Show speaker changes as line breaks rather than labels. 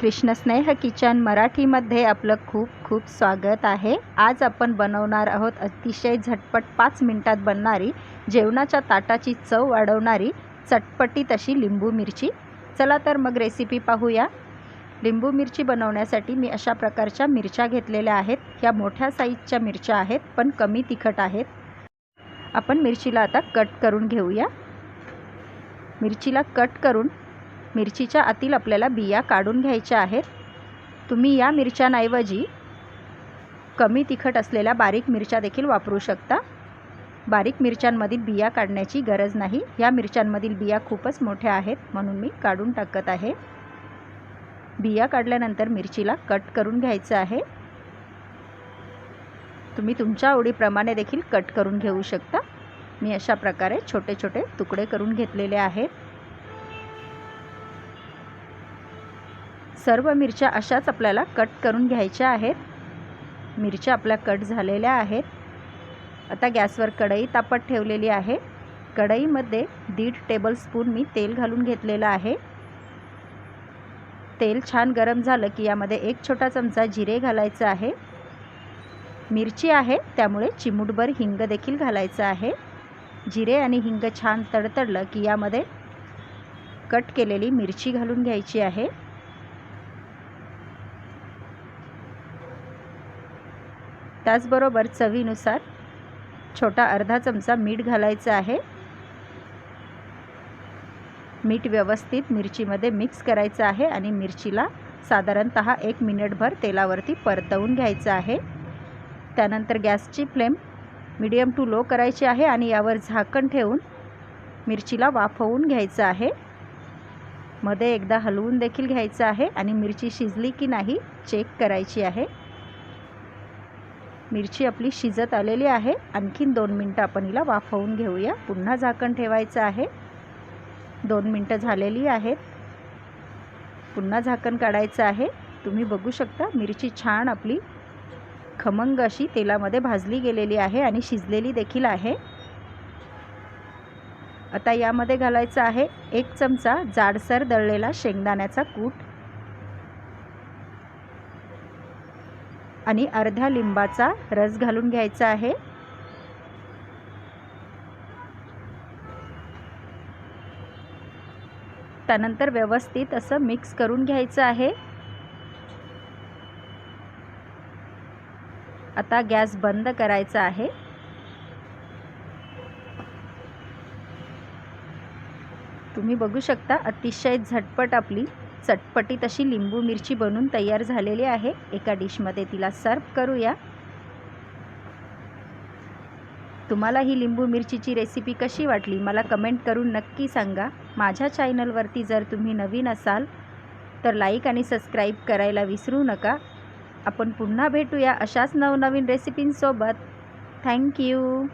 कृष्णस्नेह kitchen मराठीमध्ये आपलं खूप खूप स्वागत आहे. आज आपण बनवणार आहोत अतिशय झटपट पाच मिनटात बनणारी जेवणाच्या ताटाची चव वाढवणारी चटपटीत अशी लिंबू मिरची. चला तर मग रेसिपी पाहूया. लिंबू मिरची बनवण्यासाठी मी अशा प्रकारच्या मिरच्या घेतलेल्या आहेत. ह्या मोठ्या साईजच्या मिरच्या आहेत पण कमी तिखट आहेत. आपण मिरचीला आता कट करून घेऊया. मिरचीला कट करून मिरचीच्या आतील आपल्याला बिया काढून घ्यायच्या आहेत. तुम्ही या मिरच्यांऐवजी कमी तिखट असलेल्या बारीक मिरच्या देखील वापरू शकता. बारीक मिरच्यांमधील बिया काढण्याची गरज नाही. या मिरच्यांमधील बिया खूपच मोठ्या आहेत म्हणून मी काढून टाकत आहे. बिया काढल्यानंतर मिरचीला कट करून घ्यायचं आहे. तुम्ही तुमच्या आवडीप्रमाणे देखील कट करून घेऊ शकता. मी अशा प्रकारे छोटे छोटे तुकडे करून घेतलेले आहेत. सर्व मिरच्या अशाच आपल्याला कट करून घ्यायच्या आहेत. मिरच्या आपल्या कट झालेल्या आहेत. आता गॅसवर कढई तापत ठेवलेली आहे. कढईमध्ये दीड टेबलस्पून मी तेल घालून घेतलेलं आहे. तेल छान गरम झालं की यामध्ये एक छोटा चमचा जिरे घालायचं आहे. मिरची आहे त्यामुळे चिमूटभर हिंग देखील घालायचं आहे. जिरे आणि हिंग छान तडतडलं की यामध्ये कट केलेली मिरची घालून घ्यायची आहे. त्याचबरोबर चवीनुसार छोटा अर्धा चमचा मीठ घालायचं आहे. मीठ व्यवस्थित मिरचीमध्ये मिक्स करायचं आहे आणि मिरचीला साधारणत एक मिनिटभर तेलावरती परतवून घ्यायचं आहे. त्यानंतर गॅसची फ्लेम मिडियम टू लो करायची आहे आणि यावर झाकण ठेवून मिरचीला वाफवून घ्यायचं आहे. मध्ये एकदा हलवून देखील घ्यायचं आहे आणि मिरची शिजली की नाही चेक करायची आहे. मिरची आपली शिजत आलेली आहे. आणखीन दोन मिनटं आपण हिला वाफवून घेऊया. पुन्हा झाकण ठेवायचं आहे. दोन मिनटं झालेली आहेत. पुन्हा झाकण काढायचं आहे. तुम्ही बघू शकता मिरची छान आपली खमंग अशी तेलामध्ये भाजली गेलेली आहे आणि शिजलेली देखील आहे. आता यामध्ये घालायचं आहे एक चमचा जाडसर दळलेला शेंगदाण्याचा कूट. आणि अर्ध्या लिंबाचा रस घालून घ्यायचा आहे. त्यानंतर व्यवस्थित असं मिक्स करून घ्यायचं आहे. आता गॅस बंद करायचा आहे. तुम्ही बघू शकता अतिशय झटपट आपली चटपटीत अशी लिंबू मिरची बनून तयार झालेली आहे. एका डिशमध्ये तिला सर्व करूया. तुम्हाला ही लिंबू मिरचीची रेसिपी कशी वाटली मला कमेंट करून नक्की सांगा. माझ्या चॅनलवरती जर तुम्ही नवीन असाल तर लाईक आणि सबस्क्राईब करायला विसरू नका. आपण पुन्हा भेटूया अशाच नवनवीन रेसिपींसोबत. थँक्यू